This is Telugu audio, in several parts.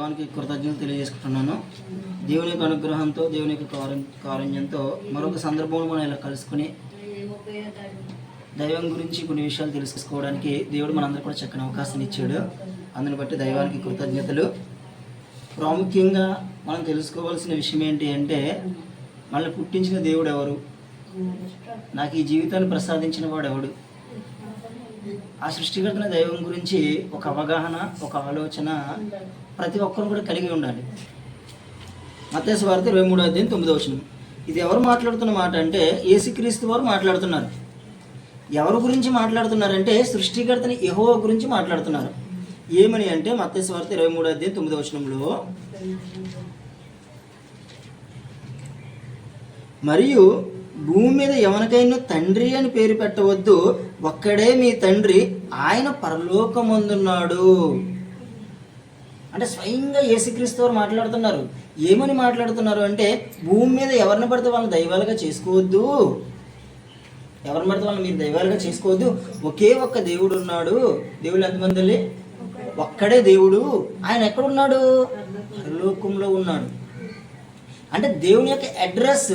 దేవానికి కృతజ్ఞతలు తెలియజేసుకుంటున్నాను. దేవుని యొక్క అనుగ్రహంతో దేవుని యొక్క కారు- కారుణ్యంతో మరొక సందర్భంలో మనం ఇలా కలుసుకుని దైవం గురించి కొన్ని విషయాలు తెలుసుకోవడానికి దేవుడు మనందరూ కూడా చక్కని అవకాశం ఇచ్చాడు. అందుని బట్టి దైవానికి కృతజ్ఞతలు. ప్రాముఖ్యంగా మనం తెలుసుకోవాల్సిన విషయం ఏంటి అంటే మనల్ని పుట్టించిన దేవుడు ఎవరు? నాకు ఈ జీవితాన్ని ప్రసాదించిన వాడు ఎవడు? ఆ సృష్టికర్తన దైవం గురించి ఒక అవగాహన ఒక ఆలోచన ప్రతి ఒక్కరు కూడా కలిగి ఉండాలి. మత్స్య వార్త ఇరవై మూడో అధ్యాయం తొమ్మిదో వచనం. ఇది ఎవరు మాట్లాడుతున్న మాట అంటే ఏసుక్రీస్తు వారు మాట్లాడుతున్నారు. ఎవరి గురించి మాట్లాడుతున్నారంటే సృష్టికర్తని యెహోవా గురించి మాట్లాడుతున్నారు. ఏమని అంటే మత్స్య వార్త ఇరవై మూడో అధ్యాయం తొమ్మిదో వచనంలో మరియు భూమి మీద ఎవరికైనా తండ్రి అని పేరు పెట్టవద్దు. ఒక్కడే మీ తండ్రి. ఆయన పరలోకమందున్నాడు. అంటే స్వయంగా యేసుక్రీస్తు వారు మాట్లాడుతున్నారు. ఏమని మాట్లాడుతున్నారు అంటే భూమి మీద ఎవరిని పడితే వాళ్ళని దైవాలుగా చేసుకోవద్దు. ఎవరిని పడితే వాళ్ళని మీరు దైవాలుగా చేసుకోవద్దు. ఒకే ఒక్క దేవుడు ఉన్నాడు. దేవుడు ఎంతమంది ఒక్కడే దేవుడు. ఆయన ఎక్కడున్నాడు? పరలోకంలో ఉన్నాడు. అంటే దేవుని యొక్క అడ్రస్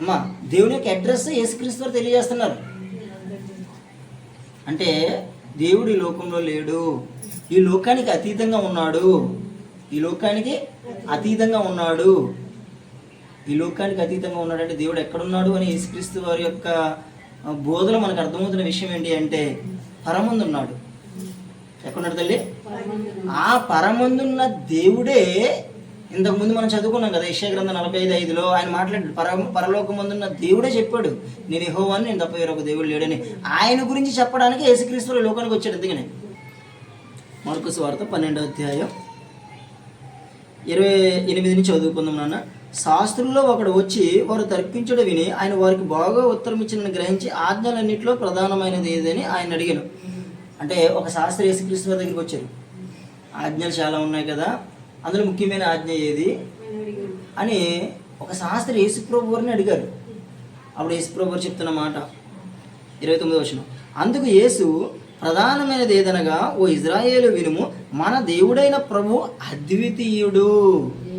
అమ్మా దేవుని యొక్క అడ్రస్ యేసుక్రీస్తు వారు తెలియజేస్తున్నారు. అంటే దేవుడు ఈ లోకంలో లేడు. ఈ లోకానికి అతీతంగా ఉన్నాడు. ఈ లోకానికి అతీతంగా ఉన్నాడు. ఈ లోకానికి అతీతంగా ఉన్నాడు అంటే దేవుడు ఎక్కడున్నాడు అని యేసుక్రీస్తు వారి యొక్క బోధలో మనకు అర్థమవుతున్న విషయం ఏంటి అంటే పరమందు ఉన్నాడు ఎక్కడున్నాడు తల్లి? ఆ పరమందున్న దేవుడే ఇంతకు ముందు మనం చదువుకున్నాం కదా యశ్యా గ్రంథం నలభై ఐదు ఐదులో ఆయన మాట్లాడాడు పర పరలోకమందున్న దేవుడే చెప్పాడు నేను యెహోవాని నేను తప్ప వేరొక దేవుడు లేడని. ఆయన గురించి చెప్పడానికి యేసుక్రీస్తులు లోకానికి వచ్చాడు అందుకనే మార్కు వార్త పన్నెండో అధ్యాయం. ఇరవై ఎనిమిది నుంచి చదువుకుందాం నాన్న. శాస్త్రుల్లో ఒకడు వచ్చి వారు తర్కించడం విని ఆయన వారికి బాగా ఉత్తరం ఇచ్చిన గ్రహించి ఆజ్ఞలన్నింటిలో ప్రధానమైనది ఏదని ఆయన అడిగాను. అంటే ఒక శాస్త్రి యేసుక్రీస్తు దగ్గరికి వచ్చారు. ఆజ్ఞలు చాలా ఉన్నాయి కదా అందులో ముఖ్యమైన ఆజ్ఞ ఏది? అని ఒక శాస్త్రి యేసుప్రభు వారిని అడిగారు. అప్పుడు యేసుప్రభు వారు చెప్తున్న మాట ఇరవై తొమ్మిది వచ్చిన అందుకు యేసు ప్రధానమైనది ఏదనగా ఓ ఇజ్రాయేలు వినుము మన దేవుడైన ప్రభు అద్వితీయుడు.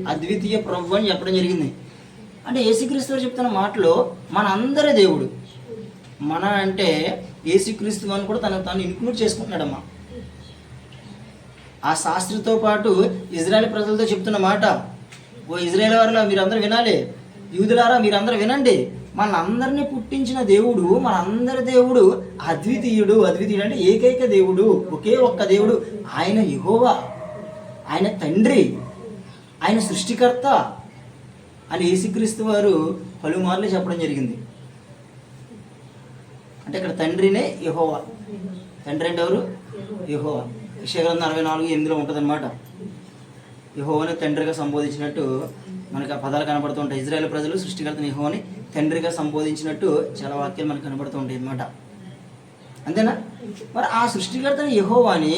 అద్వితీయ ప్రభు అని చెప్పడం జరిగింది. అంటే యేసుక్రీస్తు చెప్తున్న మాటలో మన అందరి దేవుడు మన అంటే యేసుక్రీస్తు అని కూడా తను తాను ఇన్క్లూడ్ చేసుకుంటున్నాడమ్మా. ఆ శాస్త్రితో పాటు ఇజ్రాయెల్ ప్రజలతో చెప్తున్న మాట. ఓ ఇజ్రాయేల్ వారిలో మీరందరూ వినాలి. యూదులారా మీరందరూ వినండి. మనందరినీ పుట్టించిన దేవుడు మన అందరి దేవుడు అద్వితీయుడు. అద్వితీయుడు అంటే ఏకైక దేవుడు ఒకే ఒక్క దేవుడు. ఆయన యెహోవా. ఆయన తండ్రి. ఆయన సృష్టికర్త అని యేసుక్రీస్తు వారు పలుమార్లు చెప్పడం జరిగింది. అంటే ఇక్కడ తండ్రినే యహోవా. తండ్రి అంటే ఎవరు? యహోవా. విషయగ్రంథం అరవై నాలుగు ఎనిమిదిలో ఉంటుంది అనమాట యహోవని తండ్రిగా సంబోధించినట్టు మనకు ఆ పదాలు కనబడుతూ ఉంటాయి. ఇజ్రాయెల్ ప్రజలు సృష్టికర్తని యహోని తండ్రిగా సంబోధించినట్టు చాలా వాక్యాలు మనకు కనబడుతూ ఉంటాయి అన్నమాట అంతేనా? మరి ఆ సృష్టికర్తని యహోవాని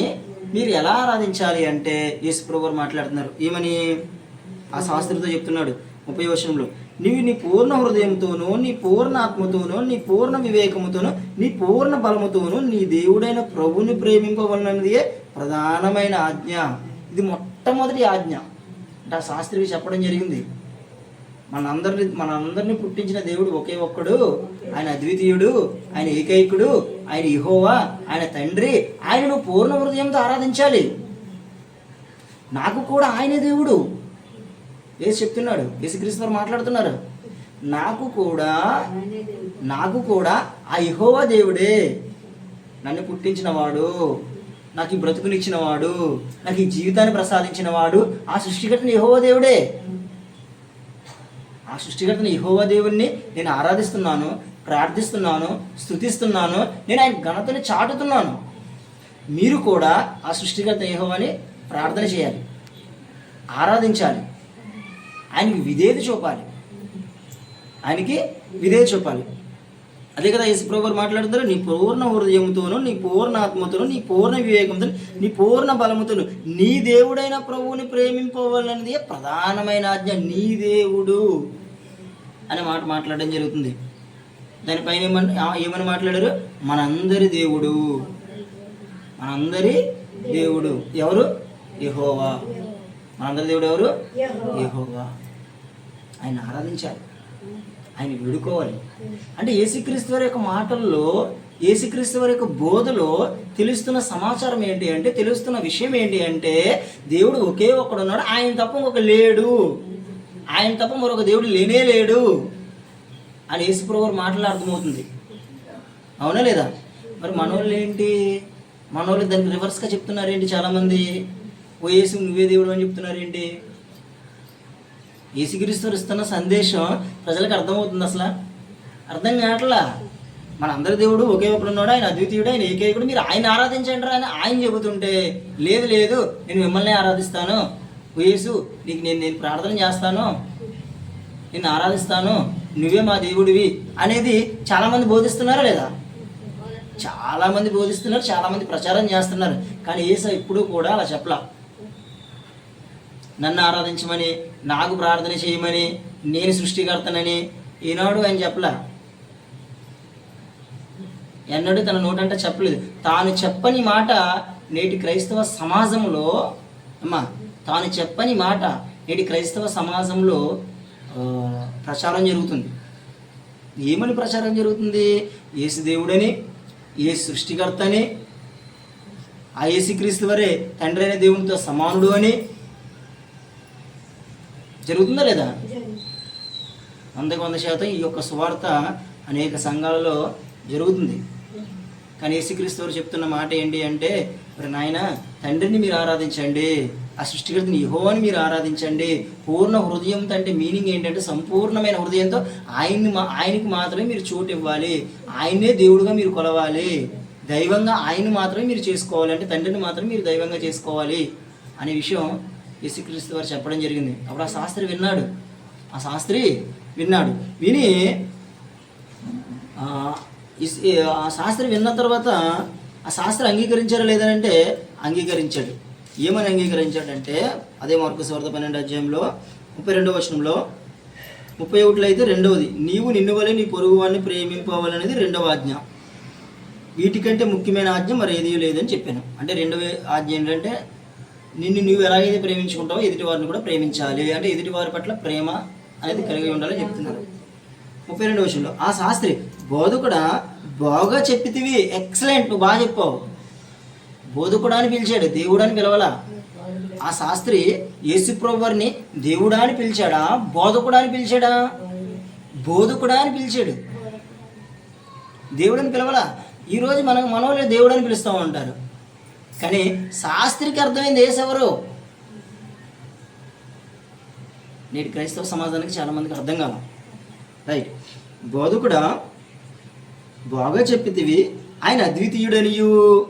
మీరు ఎలా ఆరాధించాలి అంటే యేసు ప్రభువారు మాట్లాడుతున్నారు. ఏమని? ఆ శాస్త్రితో చెప్తున్నాడు ముప్పై వర్షంలో నీవు నీ పూర్ణ హృదయంతోనూ నీ పూర్ణ ఆత్మతోనూ నీ పూర్ణ వివేకముతోనూ నీ పూర్ణ బలముతోనూ నీ దేవుడైన ప్రభుని ప్రేమింపవలనది ప్రధానమైన ఆజ్ఞ. ఇది మొట్టమొదటి ఆజ్ఞ. అంటే ఆ శాస్త్రి చెప్పడం జరిగింది. మనందరిని మనందరిని పుట్టించిన దేవుడు ఒకే ఒక్కడు. ఆయన అద్వితీయుడు ఆయన ఏకైకుడు ఆయన ఇహోవా ఆయన తండ్రి. ఆయనను పూర్ణ హృదయంతో ఆరాధించాలి. నాకు కూడా ఆయనే దేవుడు. ఏసు చెప్తున్నాడు. యేసుక్రీస్తు మాట్లాడుతున్నారు. నాకు కూడా నాకు కూడా ఆ ఇహోవా దేవుడే. నన్ను పుట్టించిన వాడు నాకు ఈ బ్రతుకునిచ్చిన వాడు నాకు ఈ జీవితాన్ని ప్రసాదించిన వాడు ఆ సృష్టికర్తని యహోవ దేవుడే. ఆ సృష్టికర్తని యహోవ దేవుణ్ణి నేను ఆరాధిస్తున్నాను ప్రార్థిస్తున్నాను స్తుతిస్తున్నాను నేను ఆయన ఘనతని చాటుతున్నాను. మీరు కూడా ఆ సృష్టికర్త యహోవాని ప్రార్థన చేయాలి ఆరాధించాలి ఆయనకి విధేయత చూపాలి. ఆయనకి విధేయత చూపాలి. అదే కదా యేసుప్రభు గారు మాట్లాడుతారు నీ పూర్ణ హృదయంతోను నీ పూర్ణ ఆత్మతోను నీ పూర్ణ వివేకంతో నీ పూర్ణ బలముతోను నీ దేవుడైన ప్రభువుని ప్రేమింపవాలన్నది ప్రధానమైన ఆజ్ఞ నీ దేవుడు అనే మాట మాట్లాడడం జరుగుతుంది. దానిపైన ఏమని ఏమని మాట్లాడారు? మనందరి దేవుడు. మనందరి దేవుడు. ఎవరు? యెహోవా. మనందరి దేవుడు ఎవరు? యెహోవా. ఆయన ఆరాధించాలి. ఆయన విడుకోవాలి. అంటే యేసుక్రీస్తు వారి యొక్క మాటల్లో యేసుక్రీస్తు వారి యొక్క బోధలో తెలుస్తున్న సమాచారం ఏంటి అంటే తెలుస్తున్న విషయం ఏంటి అంటే దేవుడు ఒకే ఒక్కడు ఉన్నాడు ఆయన తప్ప ఇంకొక లేడు. ఆయన తప్ప మరొక దేవుడు లేనే లేడు. అని యేసుప్రభు మాటలు అర్థమవుతుంది. అవునా లేదా? మరి మనోళ్ళు ఏంటి? మనోళ్ళు దాన్ని రివర్స్గా చెప్తున్నారేంటి చాలామంది? ఓ యేసు నువ్వే దేవుడు అని చెప్తున్నారేంటి? ఏంటి ఇస్తున్న సందేశం ప్రజలకు అర్థమవుతుంది అసలు. అర్థం కావట్లా? మన అందరి దేవుడు ఒకే ఒకడు ఉన్నాడు ఆయన అద్వితీయుడు ఆయన ఏకైకుడు. మీరు ఆయన ఆరాధించండి అని ఆయన చెబుతుంటే లేదు లేదు నేను మిమ్మల్ని ఆరాధిస్తాను. ఓ యేసు నీకు నేను నేను ప్రార్థన చేస్తాను. నేను ఆరాధిస్తాను. నువ్వే మా దేవుడివి అనేది చాలామంది బోధిస్తున్నారా లేదా? చాలామంది బోధిస్తున్నారు చాలామంది ప్రచారం చేస్తున్నారు. కానీ ఏసా ఇప్పుడు కూడా అలా చెప్పలా. నన్ను ఆరాధించమని నాకు ప్రార్థన చేయమని నేను సృష్టికర్తనని ఈనాడు ఆయన చెప్పలా. ఎన్నడూ తన నోటంటే చెప్పలేదు. తాను చెప్పని మాట నేటి క్రైస్తవ సమాజంలో అమ్మా తాను చెప్పని మాట నేటి క్రైస్తవ సమాజంలో ప్రచారం జరుగుతుంది. ఏమని ప్రచారం జరుగుతుంది? ఏసు దేవుడని ఏ సృష్టికర్తని ఆ ఏసుక్రీస్తు వరే తండ్రి అయిన దేవునితో సమానుడు అని జరుగుతుందా లేదా? వందకు వంద శాతం ఈ యొక్క సువార్త అనేక సంఘాలలో జరుగుతుంది. కానీ యేసుక్రీస్తు వారు చెప్తున్న మాట ఏంటి అంటే మరి నాయన తండ్రిని మీరు ఆరాధించండి ఆ సృష్టికర్తని యహోవని మీరు ఆరాధించండి. పూర్ణ హృదయంతో అంటే మీనింగ్ ఏంటంటే సంపూర్ణమైన హృదయంతో ఆయన్ని మా ఆయనకి మాత్రమే మీరు చోటు ఇవ్వాలి. ఆయన్నే దేవుడుగా మీరు కొలవాలి. దైవంగా ఆయన్ని మాత్రమే మీరు చేసుకోవాలి. అంటే తండ్రిని మాత్రమే మీరు దైవంగా చేసుకోవాలి అనే విషయం యేసుక్రీస్తు వారు చెప్పడం జరిగింది. అప్పుడు ఆ శాస్త్రి విన్నాడు. ఆ శాస్త్రి విన్నాడు. విని ఆ, శాస్త్రి విన్న తర్వాత ఆ శాస్త్రి అంగీకరించారా లేదంటే అంగీకరించాడు. ఏమని అంగీకరించాడంటే అదే మార్కు సువార్త పన్నెండు అధ్యాయంలో ముప్పై రెండవ వచనంలో ముప్పై ఒకటిలో అయితే రెండవది నీవు నిన్ను వలె నీ పొరుగు వాడిని ప్రేమింపవాలనేది రెండవ ఆజ్ఞ. వీటికంటే ముఖ్యమైన ఆజ్ఞ మరి ఏదీ లేదని చెప్పాను. అంటే రెండవ ఆజ్ఞ ఏంటంటే నిన్ను నువ్వు ఎలాగైతే ప్రేమించుకుంటావో ఎదుటి వారిని కూడా ప్రేమించాలి. అంటే ఎదుటి వారి పట్ల ప్రేమ అనేది కలిగి ఉండాలని చెప్తున్నారు. ముప్పై రెండు విషయంలో ఆ శాస్త్రి బోధకుడా బాగా చెప్పితివి. ఎక్సలెంట్ నువ్వు బాగా చెప్పావు. బోధకుడా అని పిలిచాడు. దేవుడు అని పిలవాలా? ఆ శాస్త్రి యేసుప్రభువారిని దేవుడా అని పిలిచాడా? బోధకుడా అని పిలిచాడా? బోధకుడా అని పిలిచాడు. దేవుడని పిలవలా? ఈరోజు మనం మనోళ్ళు దేవుడు అని పిలుస్తూ ఉంటారు కానీ శాస్త్రికి అర్థమైంది ఏసెవరు? నేటి క్రైస్తవ సమాజానికి చాలామందికి అర్థం కాలం. రైట్. బోధకుడా? బాగా చెప్పితివి. ఆయన అద్వితీయుడనియు.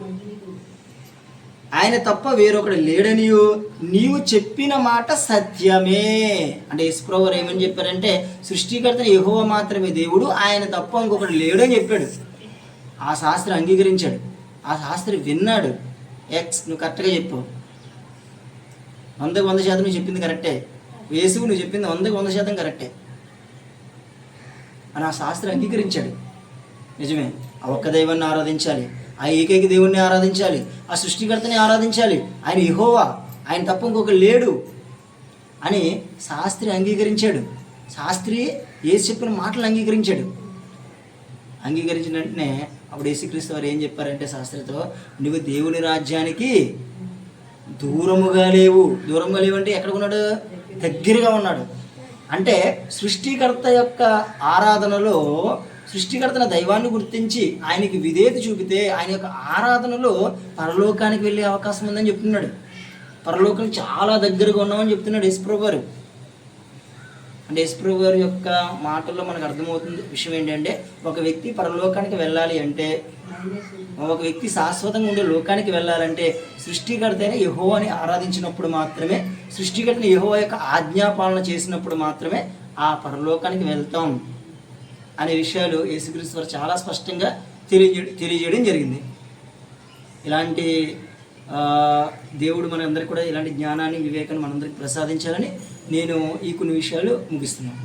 ఆయన తప్ప వేరొకడు లేడనియు. నీవు చెప్పిన మాట సత్యమే. అంటే యశ్ప్రవర్ ఏమని చెప్పారంటే సృష్టికర్త యెహోవా మాత్రమే దేవుడు ఆయన తప్ప ఇంకొకడు లేడని చెప్పాడు. ఆ శాస్త్రి అంగీకరించాడు. ఆ శాస్త్రి విన్నాడు. ఎక్స్ నువ్వు కరెక్ట్గా చెప్పు. వందకు వంద శాతం నువ్వు చెప్పింది కరెక్టే వేసుకు నువ్వు చెప్పింది వందకు వంద శాతం కరెక్టే అని ఆ శాస్త్రి అంగీకరించాడు. నిజమే. ఆ ఒక్క దైవాన్ని ఆరాధించాలి. ఆ ఏకైక దేవుణ్ణి ఆరాధించాలి. ఆ సృష్టికర్తని ఆరాధించాలి. ఆయన ఇహోవా ఆయన తప్ప ఇంకొక లేడు. అని శాస్త్రి అంగీకరించాడు. శాస్త్రి ఏసు చెప్పిన మాటలు అంగీకరించాడు. అంగీకరించిన వెంటనే అప్పుడు యేసుక్రీస్తు వారు ఏం చెప్పారంటే శాస్త్రితో నువ్వు దేవుని రాజ్యానికి దూరముగా లేవు. దూరంగా లేవు అంటే ఎక్కడ ఉన్నాడు? దగ్గరగా ఉన్నాడు. అంటే సృష్టికర్త యొక్క ఆరాధనలో సృష్టికర్తన దైవాన్ని గుర్తించి ఆయనకి విధేయత చూపితే ఆయన యొక్క ఆరాధనలో పరలోకానికి వెళ్ళే అవకాశం ఉందని చెప్తున్నాడు. పరలోకం చాలా దగ్గరగా ఉన్నామని చెప్తున్నాడు యశ్ప్రభు గారు అంటే యశ్ప్రభు గారి యొక్క మాటల్లో మనకు అర్థమవుతుంది విషయం ఏంటంటే ఒక వ్యక్తి పరలోకానికి వెళ్ళాలి అంటే ఒక వ్యక్తి శాశ్వతంగా ఉండే లోకానికి వెళ్ళాలంటే సృష్టికర్తైన యహో అని ఆరాధించినప్పుడు మాత్రమే సృష్టికర్తని యహో యొక్క ఆజ్ఞాపాలన చేసినప్పుడు మాత్రమే ఆ పరలోకానికి వెళ్తాం అనే విషయాలు యేసుక్రీస్తు వారు చాలా స్పష్టంగా తెలియజే తెలియజేయడం జరిగింది. ఇలాంటి దేవుడు మనందరికీ కూడా ఇలాంటి జ్ఞానాన్ని వివేకాన్ని మనందరికి ప్రసాదించాలని నేను ఈ కొన్ని విషయాలు ముగిస్తున్నాను.